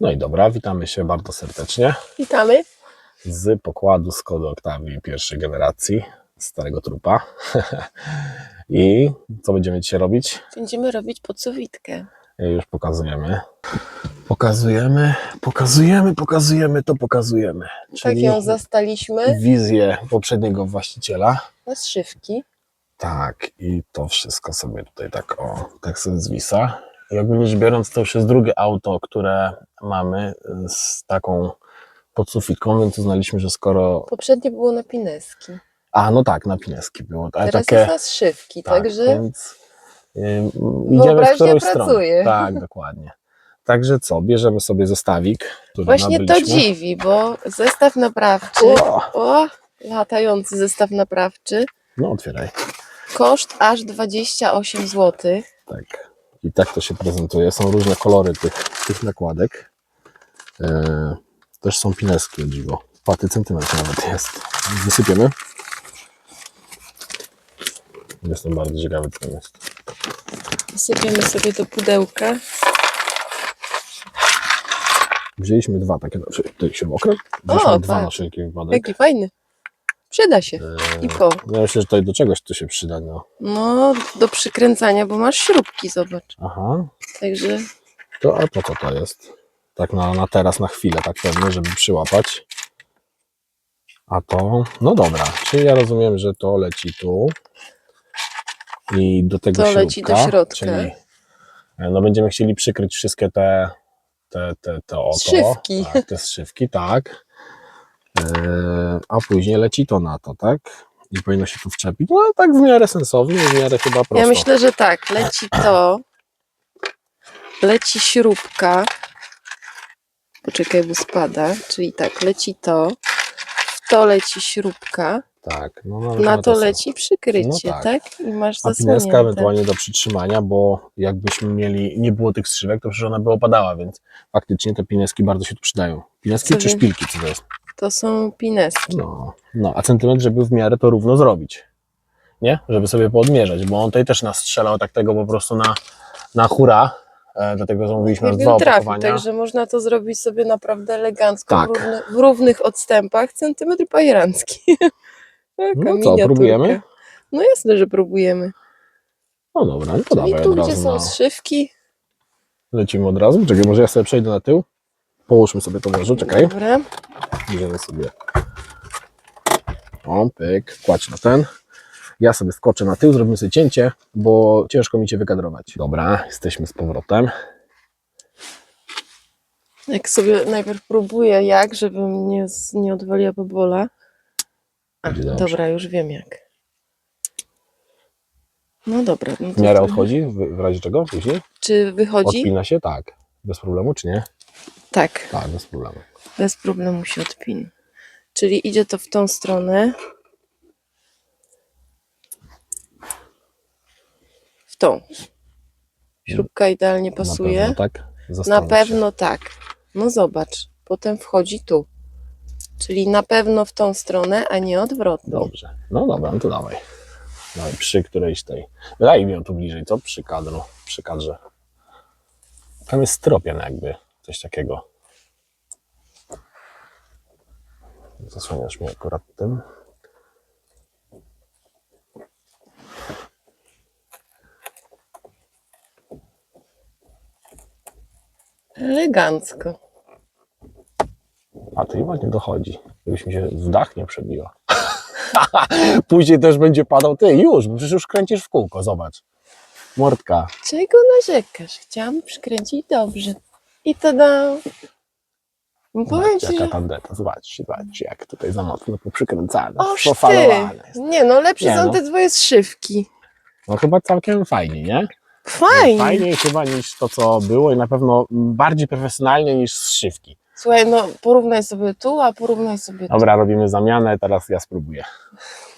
No i dobra, witamy się bardzo serdecznie Witamy. z pokładu Skody Octavii pierwszej generacji, starego trupa. I co będziemy dzisiaj robić? Będziemy robić podsowitkę. Już pokazujemy. Pokazujemy, pokazujemy, pokazujemy, to pokazujemy. Tak ją zastaliśmy wizję poprzedniego właściciela. na zszywki. Tak, i to wszystko sobie tutaj tak o, tak sobie zwisa. I ogólnie rzecz biorąc, to już jest drugie auto, które mamy z taką podsufitką, więc uznaliśmy, że skoro... Poprzednie było na pineski. A, no tak, na Pineski było, ale Teraz takie... jest na zszywki, tak, także więc ym, idziemy w którąś pracuje. stronę. Tak, dokładnie. Także co, bierzemy sobie zestawik, właśnie to nabyliśmy. dziwi, bo zestaw naprawczy, O, o, latający zestaw naprawczy, no otwieraj. koszt aż 28 zł. Tak. I tak to się prezentuje. Są różne kolory tych, tych nakładek. E, też są pineski, dziwo. Paty centymetr nawet jest. Wysypiemy. Jestem bardzo ciekawy, co tam jest. Sypiemy sobie do pudełka. Wzięliśmy dwa takie, znaczy, tutaj się mokre. Wzięliśmy dwa tak. na wszelki wypadek. Jaki fajny. Przyda się. I po. ja myślę, że tutaj do czegoś to się przyda. No. No, do przykręcania, bo masz śrubki, zobacz. Aha. Także To, a to co to jest? Tak na, na teraz, na chwilę, tak pewnie, żeby przyłapać. A to, no dobra, czyli ja rozumiem, że to leci tu i do tego To śrubka, leci do środka. Czyli e, no będziemy chcieli przykryć wszystkie te te, te, te oto. Zszywki. Tak, te zszywki, tak. E, a później leci to na to, tak? I powinno się tu wczepić. No tak w miarę sensownie, w miarę chyba prosto. Ja myślę, że tak, leci to, leci śrubka, poczekaj, bo spada, czyli tak, leci to, w to leci śrubka, Tak, no, nawet na to sens. leci przykrycie, No tak. tak. I masz A pineska zasłonięte. ewentualnie do przytrzymania, bo jakbyśmy mieli, nie było tych strzywek, to przecież ona by opadała, więc faktycznie te pineski bardzo się tu przydają. Pineski Co czy szpilki, co to jest? To są pineski. No, no, a centymetr, żeby w miarę to równo zrobić. Nie? Żeby sobie poodmierzać, bo on tutaj też nas strzelał tak tego po prostu na, na hura, e, dlatego zamówiliśmy aż dwa trafi, opakowania. także można to zrobić sobie naprawdę elegancko, Tak. w, równy, w równych odstępach, centymetr bajerancki. Taka No co, miniaturka. próbujemy? No jasne, że próbujemy. No dobra, no to dawaj tu, od gdzie razu są na... zszywki, Lecimy od razu. Czekaj, może ja sobie przejdę na tył. Połóżmy sobie to może, czekaj. Dobra. Idziemy sobie. O, pyk, kładź na ten. Ja sobie skoczę na tył, zrobimy sobie cięcie, bo ciężko mi cię wykadrować. Dobra, jesteśmy z powrotem. Jak sobie najpierw próbuję jak, żebym nie, z- nie odwaliła bobola. A, Będzie dobrze. dobra, już wiem jak. No dobra. No W to miarę to- odchodzi, w, w razie czego później? Czy wychodzi? Odpina się? Tak. Bez problemu, czy nie? Tak, Tak, bez problemu. Bez problemu się odpina. Czyli idzie to w tą stronę. W tą. Śrubka idealnie pasuje. Na pewno, tak? Na Zastanów pewno tak. No zobacz, potem wchodzi tu. Czyli na pewno w tą stronę, a nie Się. odwrotnie. Dobrze. No dobra, no to dawaj. Dawaj, przy którejś tej. Daj mi ją tu bliżej, co? Przy kadru, przy kadrze. Tam jest stropian jakby, coś takiego. Zasłaniasz mnie akurat tym. Elegancko. A to chyba nie dochodzi. Jakbyś mi się w dach nie przebiła. Później też będzie padał ty, już, przecież już kręcisz w kółko, zobacz. Mordka. Czego narzekasz? Chciałam przykręcić dobrze. I to dam. Powiem ci, jaka że... tandeta, zobacz, zobacz, jak tutaj za mocno poprzykręcane, Oż pofalowane. Nie no, lepsze Nie są no. te twoje zszywki. No chyba całkiem fajnie, nie? Fajnie. Fajniej chyba niż to, co było i na pewno bardziej profesjonalnie niż zszywki. Słuchaj, no porównaj sobie tu, a porównaj sobie tu. Dobra, robimy zamianę, teraz ja spróbuję.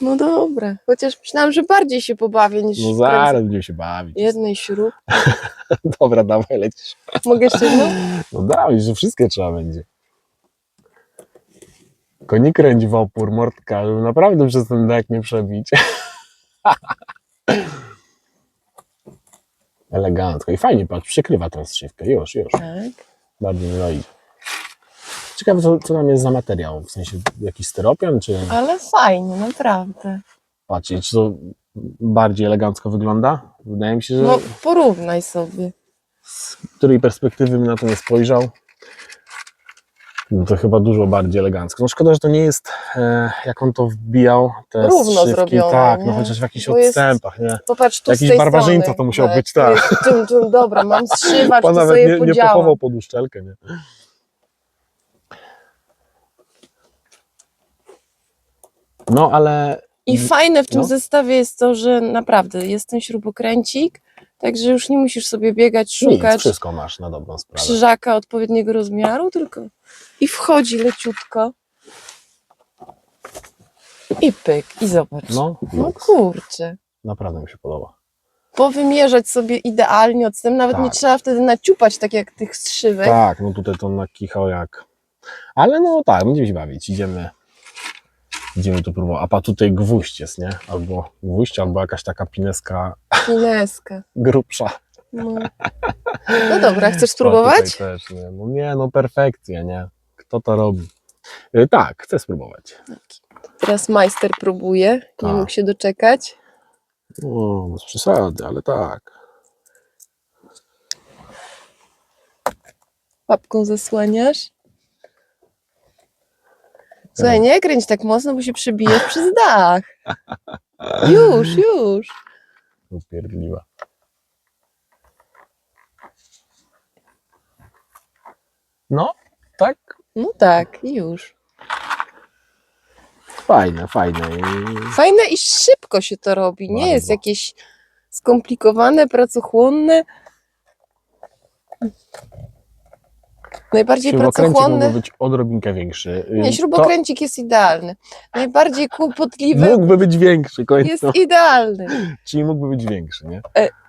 No dobra. Chociaż myślałam, że bardziej się pobawię niż No zaraz będziemy się bawić. jednej śrub. Dobra, dawaj, lecisz. Mogę jeszcze jedną? No dawaj, że wszystkie trzeba będzie. Tylko nie kręć w opór, mordka, żeby naprawdę przez ten dek nie przebić. Elegancko i fajnie, patrz, przykrywa tą strzywkę, już, już. Tak. Bardziej no i. Ciekawe, co, co tam jest za materiał. W sensie jakiś styropian, czy. Ale fajnie, naprawdę. Patrzcie, czy to bardziej elegancko wygląda? Wydaje mi się, że No porównaj sobie. z której perspektywy bym na to nie spojrzał. No to chyba dużo bardziej elegancko. No szkoda, że to nie jest, e, jak on to wbijał, te Równo strzywki, zrobione, tak, nie? no chociaż w jakichś Bo jest- odstępach, nie? Popatrz tu z Jakiś tej barbarzyńca strony. to musiał być, tu tak. jest Czym, czym, dobra, mam strzywacz, Pan to nawet sobie nie, nie podziałam. pochował pod uszczelkę, nie? No ale I fajne w tym No. zestawie jest to, że naprawdę jest ten śrubokręcik, także już nie musisz sobie biegać, nic, szukać wszystko masz na dobrą sprawę. krzyżaka odpowiedniego rozmiaru, tylko i wchodzi leciutko. I pyk, i zobacz. No, No kurczę. naprawdę mi się podoba. Powymierzać sobie idealnie odstęp, nawet nie Tak. trzeba wtedy naciupać tak jak tych strzywek. Tak, no tutaj to nakichał jak. Ale no tak, będziemy się bawić. Idziemy. Idziemy tu próbować. A pa tutaj gwóźdź jest, nie? Albo gwóźdź, albo jakaś taka pineska Pineska. grubsza. No. no dobra, chcesz spróbować? Też, nie? No nie, no perfekcja, nie? Kto to robi? Y, Tak, chcę spróbować. Teraz majster próbuje, nie Tak. mógł się doczekać. No, bez przesady, ale tak. Łapką zasłaniasz. Słuchaj, nie kręć tak mocno, bo się przebijesz przez dach. Już, już. Upierdliwa. No, No tak, już. fajne, fajne. I Fajne i szybko się to robi. Nie Bardzo. jest jakieś skomplikowane, pracochłonne. Najbardziej Śrubokręcik pracochłonne. być odrobinkę większy. Nie, śrubokręcik jest idealny. Najbardziej To kłopotliwe mógłby być większy, końcu. jest idealny. Czyli mógłby być większy, nie?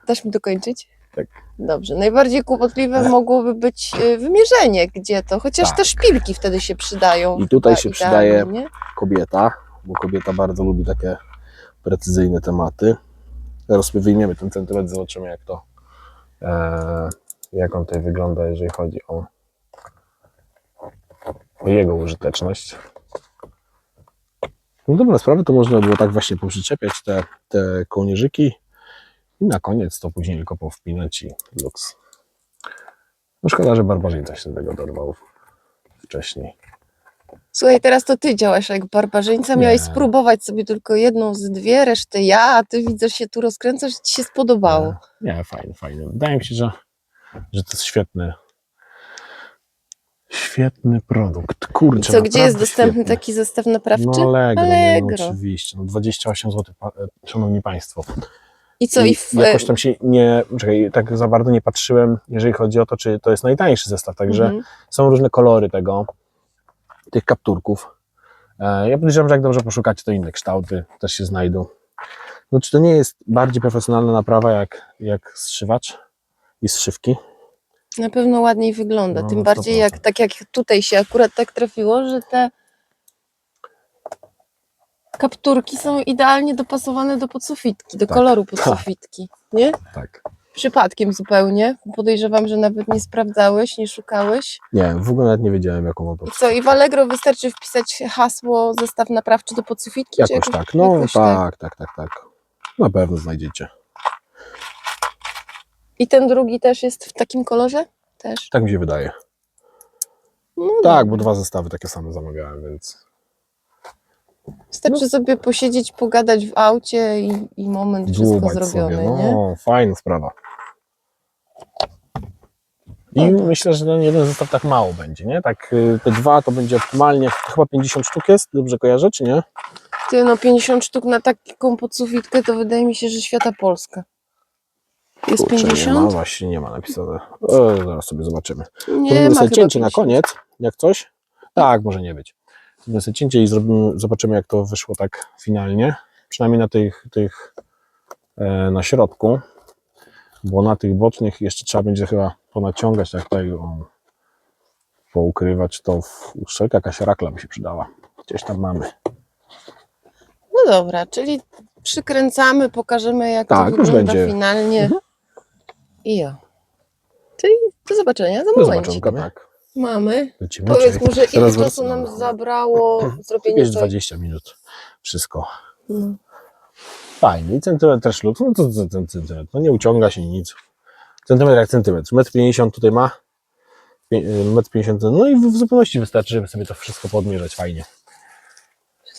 Dasz mi dokończyć? Tak. Dobrze. Najbardziej kłopotliwe mogłoby być y, wymierzenie, gdzie to, chociaż Tak. te szpilki wtedy się przydają. I tutaj chyba się idealnie, przydaje- Nie? Kobieta, bo kobieta bardzo lubi takie precyzyjne tematy. Teraz sobie wyjmiemy ten centymetr, zobaczymy jak to, e, jak on tutaj wygląda, jeżeli chodzi o, o jego użyteczność. No dobra sprawy, to można było tak właśnie poprzyczepiać te, te kołnierzyki i na koniec to później tylko powpinać i luks. No szkoda, że barbarzyńca się tego dorwał wcześniej. Słuchaj, teraz to ty działasz jak barbarzyńca. Nie. Miałeś spróbować sobie tylko jedną z dwie, resztę ja, a ty widzę, że się tu rozkręcasz, że ci się spodobało. Nie, fajnie, fajnie. Wydaje mi się, że, że to jest świetny, świetny produkt. Kurczę, Co, gdzie jest dostępny świetny. taki zestaw naprawczy? No Allegro, nie, no, Allegro. oczywiście. No 28 zł, pa- e, szanowni państwo. I co, i w, jakoś tam się nie, czekaj, tak za bardzo nie patrzyłem, jeżeli chodzi o to, czy to jest najtańszy zestaw, także Mhm. są różne kolory tego, tych kapturków. E, Ja podejrzewam, że jak dobrze poszukacie, to inne kształty też się znajdą. No czy to nie jest bardziej profesjonalna naprawa jak, jak strzywacz i zszywki? Na pewno ładniej wygląda. No, Tym bardziej jak 100%. tak jak tutaj się akurat tak trafiło, że te kapturki są idealnie dopasowane do podsufitki, do Tak, koloru tak. podsufitki. Nie? Tak. Przypadkiem zupełnie. Podejrzewam, że nawet nie sprawdzałeś, nie szukałeś. Nie, w ogóle nawet nie wiedziałem, jaką to I co, i w Allegro wystarczy wpisać hasło zestaw naprawczy do podsufitki? czy Jakoś tak, no jakoś tak, tak, tak, tak. Na pewno znajdziecie. I ten drugi też jest w takim kolorze? Też. Tak mi się wydaje. No Tak, bo dwa zestawy takie same zamawiałem, więc Wystarczy no. sobie posiedzieć, pogadać w aucie i, i moment wszystko dłubać zrobione, sobie. nie? No, fajna sprawa. I No tak. myślę, że ten jeden zestaw tak mało będzie, nie? Tak, y, te dwa to będzie optymalnie, chyba 50 sztuk jest, dobrze kojarzę, czy nie? Ty, no 50 sztuk na taką podsufitkę to wydaje mi się, że świata Polska. Jest Kurczę, Nie ma, 50? właśnie nie ma napisane. E, zaraz sobie zobaczymy. Nie, ma sobie cięcie na 50. koniec, jak coś. Tak, może nie być. Sobie cięcie i zrobimy, zobaczymy, jak to wyszło tak finalnie. Przynajmniej na tych, tych e, na środku, bo na tych bocznych jeszcze trzeba będzie chyba ponaciągać, tak tutaj o, poukrywać to w uszczelkę. Jakaś rakla by się przydała. Gdzieś tam mamy. No dobra, czyli przykręcamy, pokażemy jak Tak, to wygląda będzie. finalnie. Mhm. I ja. Czyli Do zobaczenia za Do momencik. zobaczonka, tak. Mamy. Lecimy. Powiedz mu, że ile teraz czasu wracamy. nam zabrało zrobienie Jakieś tego. 20 minut. Wszystko. No. Fajnie. I centymetr też lub. No to co ten centymetr? No nie uciąga się nic. Centymetr jak centymetr. Metr 50 tutaj ma. Y, Metr 50. No i w w zupełności wystarczy, żeby sobie to wszystko podmierzać fajnie.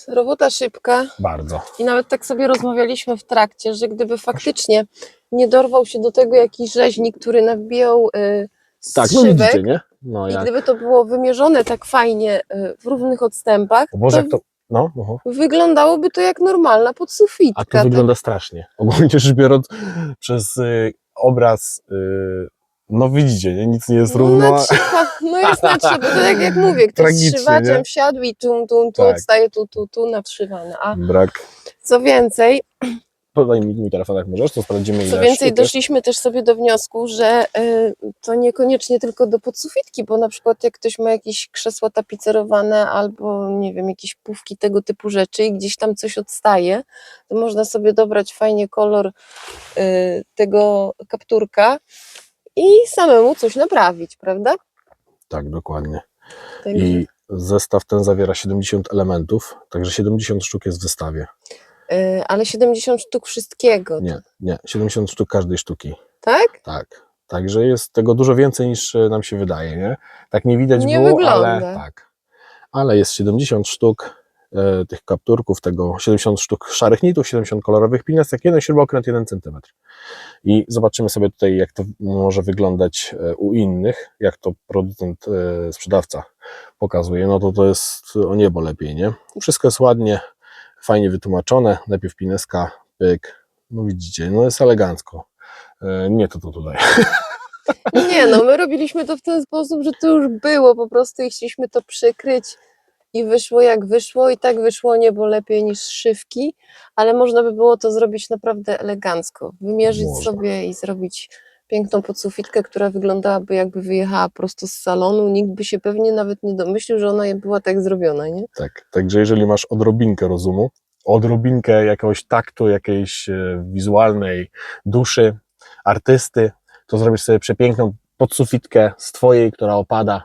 Robota szybka Bardzo. i nawet tak sobie rozmawialiśmy w trakcie, że gdyby faktycznie nie dorwał się do tego jakiś rzeźnik, który nabijał y, Tak, no widzicie, nie? No i jak. gdyby to było wymierzone tak fajnie y, w równych odstępach, Boże, to jak to. No, oho. wyglądałoby to jak normalna A podsufitka. to wygląda strasznie. Ogólnie rzecz biorąc, przez y, obraz. Y, no widzicie, nie? nic nie jest No, równo. trzyma, no jest na trzyma, to tak jak mówię, ktoś Tragicznie, strzywaczem nie? wsiadł i tum, tum, tu Tak. odstaje tu, tu, tu, natrzymany. A Brak. co więcej, Podaj mi mój telefon, jak możesz, to sprawdzimy ile Co więcej, sztuk jest. doszliśmy też sobie do wniosku, że y, to niekoniecznie tylko do podsufitki, bo na przykład jak ktoś ma jakieś krzesła tapicerowane albo nie wiem, jakieś pówki tego typu rzeczy i gdzieś tam coś odstaje, to można sobie dobrać fajnie kolor y, tego kapturka i samemu coś naprawić, prawda? Tak, dokładnie. Także, I zestaw ten zawiera 70 elementów, także 70 sztuk jest w zestawie. Y, ale 70 sztuk wszystkiego, Nie, nie, 70 sztuk każdej sztuki. tak? Tak. Także jest tego dużo więcej niż e, nam się wydaje, nie? Tak nie widać Nie było, wygląda. ale tak. Ale jest 70 sztuk e, tych kapturków, tego 70 sztuk szarych nitów, 70 kolorowych pinesek, jeden śrubokręt, 1 cm. I zobaczymy sobie tutaj, jak to może wyglądać e, u innych, jak to producent, sprzedawca pokazuje. No to to jest o niebo lepiej, nie? Wszystko jest ładnie, fajnie wytłumaczone. Najpierw pineska, pyk. No widzicie, no jest elegancko. E, Nie to, to tutaj. Nie no, my robiliśmy to w ten sposób, że to już było po prostu i chcieliśmy to przykryć i wyszło jak wyszło i tak wyszło niebo lepiej niż szywki, ale można by było to zrobić naprawdę elegancko, wymierzyć Można. sobie i zrobić piękną podsufitkę, która wyglądałaby jakby wyjechała prosto z salonu, nikt by się pewnie nawet nie domyślił, że ona była tak zrobiona, nie? Tak, także jeżeli masz odrobinkę rozumu, odrobinkę jakiegoś taktu, jakiejś e, wizualnej duszy, artysty, to zrobisz sobie przepiękną podsufitkę z twojej, która opada.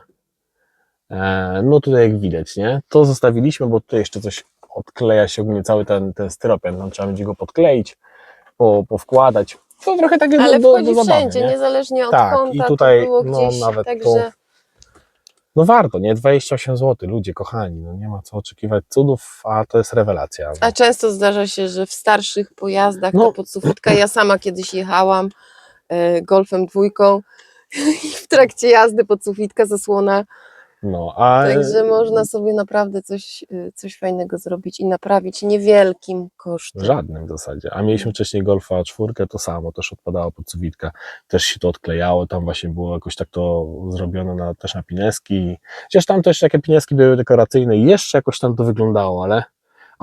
E, no tutaj jak widać, nie? To zostawiliśmy, bo tutaj jeszcze coś odkleja się ogólnie cały ten, ten styropian, trzeba będzie go podkleić, po, powkładać. To trochę takie Ale do, wchodzi do zabawy, wszędzie, nie? niezależnie od Tak, kąta, i tutaj, to było no, gdzieś, nawet także... No warto, nie? 28 zł, ludzie kochani, no nie ma co oczekiwać cudów, a to jest rewelacja. A często zdarza się, że w starszych pojazdach No. ta podsufitka, ja sama kiedyś jechałam e, golfem dwójką i w trakcie jazdy podsufitka zasłona, No, a także można sobie naprawdę coś, e, coś fajnego zrobić i naprawić niewielkim kosztem. żadnym w zasadzie. A mieliśmy wcześniej Golfa czwórkę, to samo, też odpadała podsuwitka, też się to odklejało, tam właśnie było jakoś tak to zrobione na, też na pineski. Chociaż tam też takie pineski były dekoracyjne i jeszcze jakoś tam to wyglądało, ale,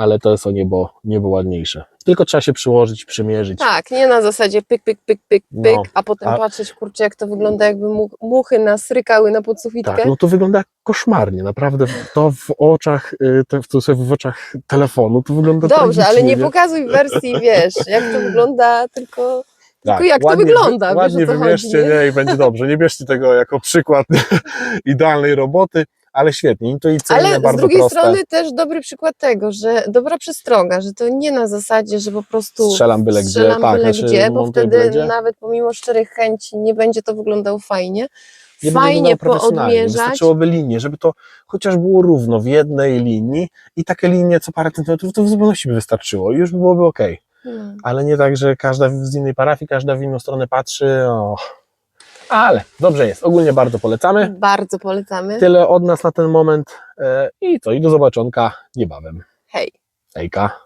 ale to jest o niebo, niebo ładniejsze. Tylko trzeba się przyłożyć, przymierzyć. Tak, nie na zasadzie pyk, pyk, pyk, pyk, pyk, No, a potem a- patrzeć, kurczę, jak to wygląda, jakby mu- muchy nasrykały na podsufitkę. Tak, no to wygląda koszmarnie, naprawdę to w oczach, y, te, w, cudzysłowie w oczach telefonu to wygląda Dobrze, ale tragicznie, nie pokazuj wersji, wiesz, jak to wygląda, tylko, tylko jak to Tak, ładnie wy- wygląda, wiesz, Ładnie co wymierzcie, chodzi, nie? nie? I będzie dobrze. Nie bierzcie tego jako przykład idealnej roboty, ale świetnie, intuicyjne, Ale z bardzo drugiej proste. strony też dobry przykład tego, że dobra przestroga, że to nie na zasadzie, że po prostu Strzelam byle gdzie, strzelam tak, byle znaczy gdzie, bo wtedy byle nawet pomimo szczerych chęci nie będzie to wyglądało fajnie. Nie fajnie poodmierzać. Wystarczyłoby linię, żeby to chociaż było równo w jednej linii i takie linie co parę centymetrów, to w zupełności by wystarczyło i już byłoby ok. Hmm. Ale nie tak, że każda z innej parafii, każda w inną stronę patrzy. O. Ale dobrze jest. Ogólnie bardzo polecamy. Bardzo polecamy. Tyle od nas na ten moment. E, I co? I do zobaczonka niebawem. Hej. Hejka.